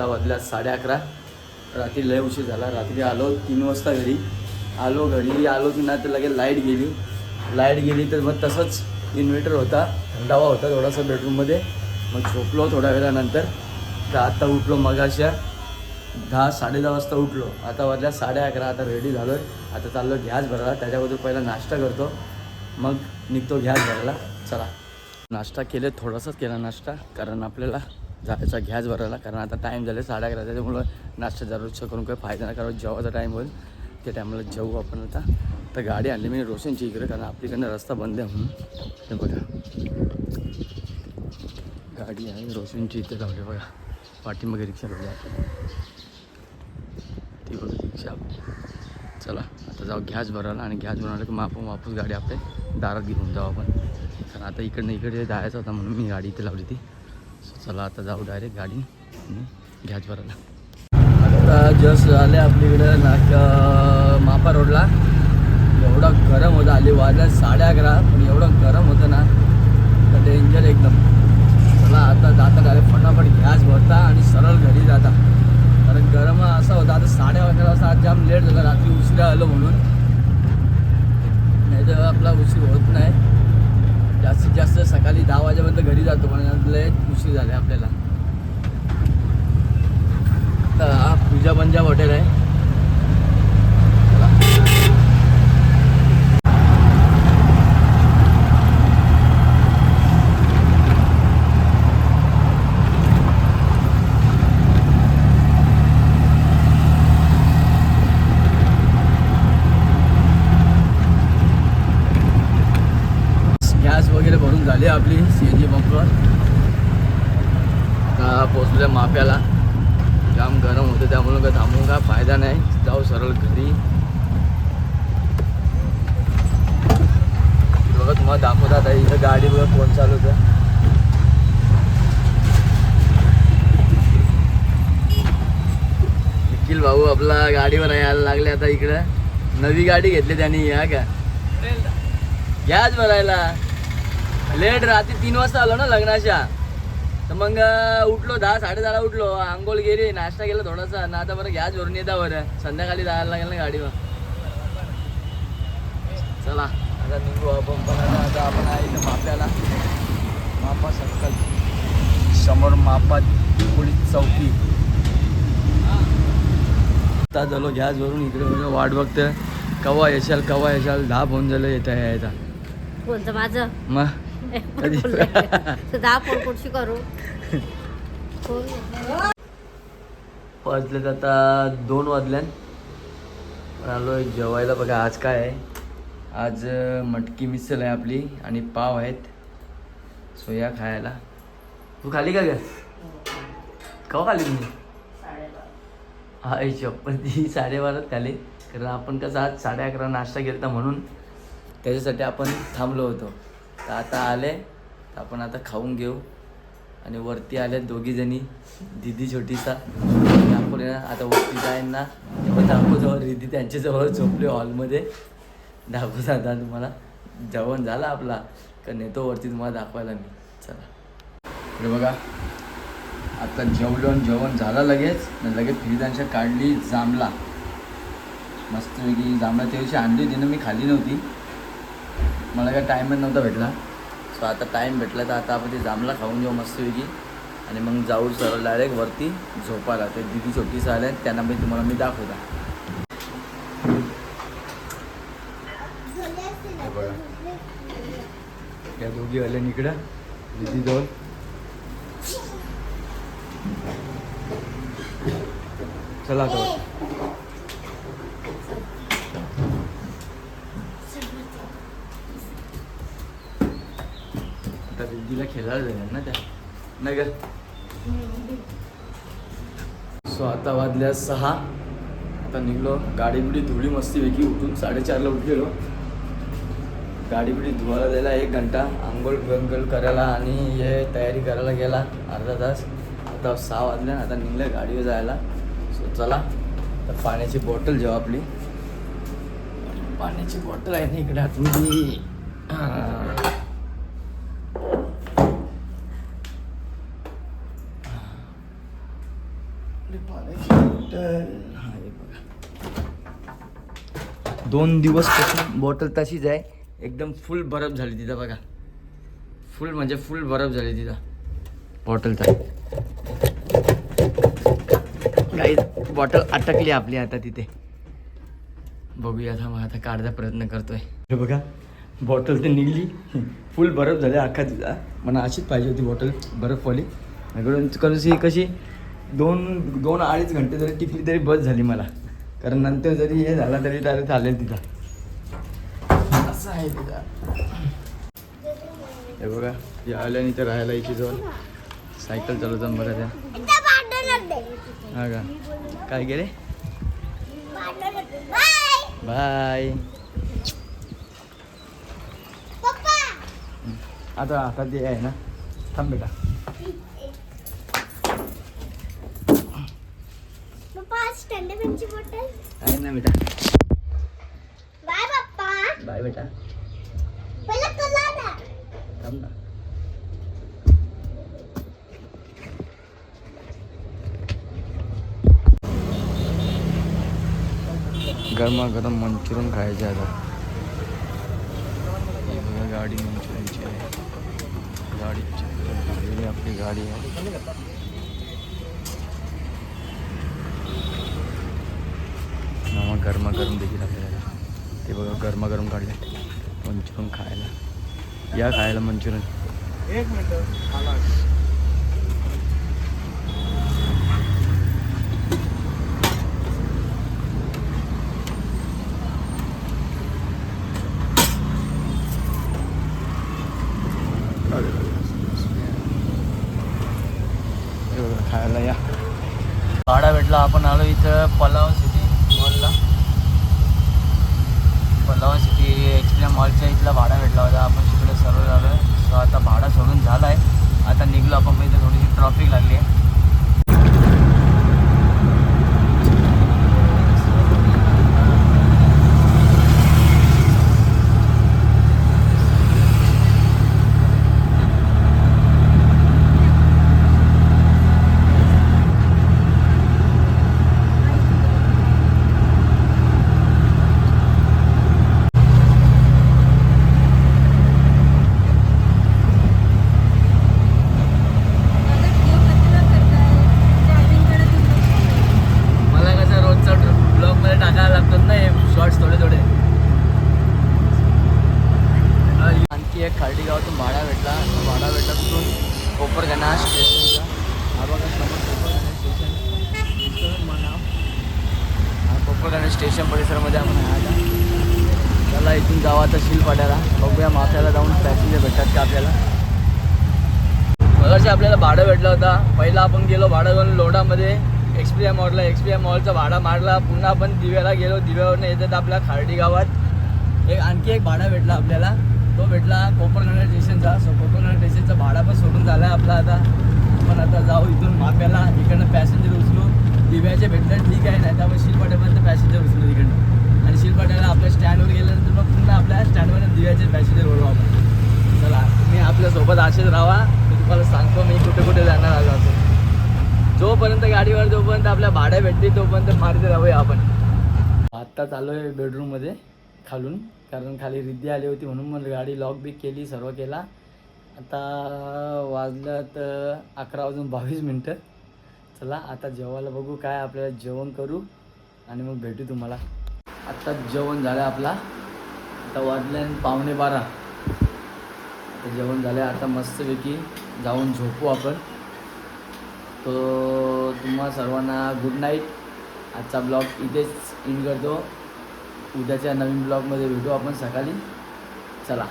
आता वाजल्या साडे अकरा. रात्री लय उशीर झाला. रात्री आलो तीन वाजता घरी. आलो घरी. आलो की नाही तर लगेच लाइट गेली. लाइट गेली तर मग तसंच इन्व्हर्टर होता. थंडावा होता थोडासा बेडरूममध्ये मग झोपलो थोड्या वेळानंतर. तर आत्ता उठलो मगाशा. दहा साडे दहा वाजता उठलो. आता वाजल्या साडे अकरा. आता रेडी झालो आहे आता चाललो गॅस भरायला. त्याच्याबद्दल पहिला नाश्ता करतो. मग निघतो गॅस भरायला. चला. नाश्ता केले. थोडासाच केला नाश्ता. कारण आपल्याला जायचा गॅस भरायला कारण आता टाईम झाले साडे अकरा त्याच्यामुळं नाश्ता दररोजचं करून काही फायदा नाही कारण जेव्हाचा टाईम होईल त्या टायमाला जेवू आपण आता. तर गाडी आणली मी रोशनची इकडे कारण आपलीकडनं रस्ता बंद आहे म्हणून. बघा. गाडी आहे रोशनची इथे लावली बघा. पाठीमागे रिक्षा लावली ती बघा रिक्षा. चला आता जाऊ गॅस भरायला आणि गॅस भरवलं की मग आपण वापस गाडी आपल्या दारात घेऊन जाऊ आपण. कारण आता इकडनं इकडे जायचं होता म्हणून मी गाडी इथे लावली ती सो चला आता जाऊ डायरेक्ट गाडी आणि गॅस भरायला आता जस्ट झाले आपल्याकडं नाक मापा रोडला. एवढं गरम होतं आली वाजल्या साडे अकरा पण एवढं गरम होतं ना तर डेंजर एकदम. चला आता जाता डायरेक्ट फटाफट गॅस भरता आणि सरळ घरी जाता. कारण गरम असा होता आता साडे अकरा वाजता आज जाम लेट झालं रात्री उशिरा आलो म्हणून. नाही तर आपला उशीर होत नाही. जास्त सकाळी दहा वाजेपर्यंत घरी जातो पण लय उशीर झाले आपल्याला. तर हा पूजा पंजाब हॉटेल आहे चला. गॅस वगैरे भरून झाली आपली सी एन जी पंपवर आता पोचल्या माप्याला जाम गरम होतं त्यामुळे काय थांबून काय फायदा नाही. जाऊ सरळ घरी. बघा तुम्हाला दाखवतात आहे इथं गाडी बघा कोण चालवतं निखिल भाऊ आपला गाडीवर यायला लागले आता इकडं. नवी गाडी घेतली त्यांनी या का? गॅस भरायला. लेट रात्री तीन वाजता आलो ना लग्नाच्या. तर मग उठलो दहा साडे दहाला उठलो. आंघोळ गेली नाश्ता केला थोडासा. ना आता बरं गॅस भरून येता बरं. संध्याकाळी जायला लागेल ना गाडीवर. चला आता निघू आपण. पण आता आपण आहे इथं माप्याला. मापा सर्कल समोर मापा पोलीस चौकी. आता झालो गॅस भरून इकडे वाट बघतोय. कवा येशाल कवा येशाल? दहा फोन झालं येता यायचा कोणतं? माझं? मग? पोटपोटशी करू? वाजलेत आता दोन वाजल्यान आलो जेवायला. बघा आज काय आहे? आज मटकी मिसल आहे आपली आणि पाव आहेत. सोया खायला. तू खाली का ग? कवा खाली तुम्ही? हा ही चप्पल. ती साडेबारात खाली. कारण आपण कसं आज साडे अकरा नाश्ता केला म्हणून. त्याच्यासाठी आपण थांबलो होतो. तर आता आले. तर आपण आता खाऊन घेऊ. आणि वरती आले दोघी जणी. दिदी छोटीसा. आपण आता वरती जाईन ना. तेव्हा दाखवजवळ रिदी त्यांच्याजवळ झोपले हॉलमध्ये. दाखवू जाता तुम्हाला. जेवण झालं आपला. का नेतो वरती तुम्हाला दाखवायला मी. चला. इकडे बघा. आता जेवलो आणि जेवण झालं लगेच. आणि लगेच फ्रीजांच्या काढली जांभला मस्तपैकी जांभळा त्या दिवशी आणली होती ना मी खाली नव्हती. मला काय टाईमच नव्हता भेटला. सो आता टाईम भेटला तर आता आपण ते जांभला खाऊन घेऊ मस्तपैकी. आणि मग जाऊ सरळ डायरेक्ट वरती झोपायला. ते दिदी छोटीस आल्या त्यांना मी तुम्हाला मी दाखवता. या दोघी आल्या इकडं दिदी दोन. चला आता. आता दिदीला खेळायला जाणार ना त्या. नगर सो आता वाजल्या सहा. आता निघलो. गाडी बिडी धुळी मस्तीपैकी. उठून साडेचारला उठ गेलो गाडी बिडी धुवायला गेला एक घंटा. आंघोळ गंगोळ करायला आणि हे तयारी करायला गेला अर्धा तास. आता सहा वाजल्या आता निघलं गाडीवर जायला. सो चला. तर पाण्याची बॉटल जेव्हा आपली. पाण्याची बॉटल आहे ना इकडे आतमध्ये बघा दोन दिवस तशी बॉटल तशीच आहे. एकदम फुल बरफ झाली तिथं बघा. फुल म्हणजे फुल बरफ झाली तिथं. बॉटल काही बॉटल अटकली आपली आता तिथे. बघूया थांब आता काढायचा प्रयत्न करतोय. बघा बॉटल तर निघली. फुल बरफ झाली अख्खा तिथं. मला अशीच पाहिजे होती बॉटल बर्फवाली. करून कशी? दोन दोन अडीच घंटे जरी टिकली तरी बस झाली मला. कारण नंतर जरी हे झाला तरी तरी चालेल तिथं. असं आहे तिथं. हे बघा या आल्याने तर राहायला इथे जवळ. सायकल चालवता बरं त्या हा का? काय गेले बाय. आता आता ते आहे ना. थांब बेटा. आहे ना बेटा। बाय पप्पा बाय बेटा। पहिला कलर थांब ना। गरमागरम मंचुरियन खायचे आता ही बघा गाडी मंचुरियनची आहे गाडी ही आपली गाडी आहे गरमागरम देखील आपल्याला ते बघा गरमागरम काढले. मंचुरियन खायला. या खायला मंचुरियन. एक मिनिट खायला या. भाडा भेटला आपण आलो इथं पलाव सिटी मॉलला पलाव सिटी एक्सप्रिया मॉलच्या इथला भाडा भेटला होता आपण तिकडे सर्व झालो सो आता भाडा सोडून झाला आहे आता निघलो आपण पण इथे थोडीशी ट्रॉफिक लागली आहे मला कसं रोजचा ब्लॉगमध्ये टाकायला लागतात ना हे शॉर्ट्स थोडे थोडे आणखी एक खार्डी गावातून भाडा भेटला तो भाडा भेटला तिथून कोपरगाणा स्टेशनचा हा बघा समोर कोपरगाणा स्टेशन दिसतं मग नाव हा कोपरगाणा स्टेशन परिसरामध्ये आपण आहे आता त्याला इथून जावं आता शिलपाड्याला बघूया माथ्याला जाऊन पॅसेंजर भेटतात का आपल्याला. मगाशी आपल्याला भाडं भेटलं होता. पहिला आपण गेलो भाडं घेऊन लोडामध्ये एक्सप्रिया मॉलला एक्सप्रिया मॉलचा भाडा मारला. पुन्हा आपण दिव्याला गेलो. दिव्यावरनं येतात आपल्या खार्डी गावात. एक आणखी एक भाडा भेटला आपल्याला. तो भेटला कोपरगाणा स्टेशनचा. सो कोपरगाणा स्टेशनचा भाडा पण सोडून झाला आहे आपला आता. आपण आता जाऊ इथून माप्याला इकडनं पॅसेंजर उचलू. दिव्याचे भेटलं ठीक आहे नाही तर शिलपाट्यापर्यंत पॅसेंजर उचलू तिकडनं. आणि शिलपाट्याला आपल्या स्टँडवर गेल्यानंतर मग पुन्हा आपल्या स्टँडवर दिव्याचे पॅसेंजर ओढू आपण. चला तुम्ही आपल्यासोबत असेच राहा मी तुम्हाला सांगतो मी कुठे कुठे जाणार आलो असं जोपर्यंत गाडीवर जोपर्यंत आपल्या भाड्या भेटते तोपर्यंत मारते राहूया आपण. आत्ता चालू आहे बेडरूममध्ये खालून कारण खाली रिद्धी आली होती म्हणून मग गाडी लॉक बी केली सर्व केला. आता वाजलं तर अकरा वाजून बावीस मिनटं. चला आता जेवायला बघू काय आपल्याला जेवण करू आणि मग भेटू तुम्हाला. आत्ता जेवण झालं आपला. आता वाजले पावणे बारा. आता जेवण झालं आता मस्तपैकी जाऊन झोपू आपण. तो तुम्हा सर्वांना गुड नाईट आजचा ब्लॉग इथेच इन करतो. उद्याच्या नवीन ब्लॉगमध्ये भेटू आपण सकाळी. चला.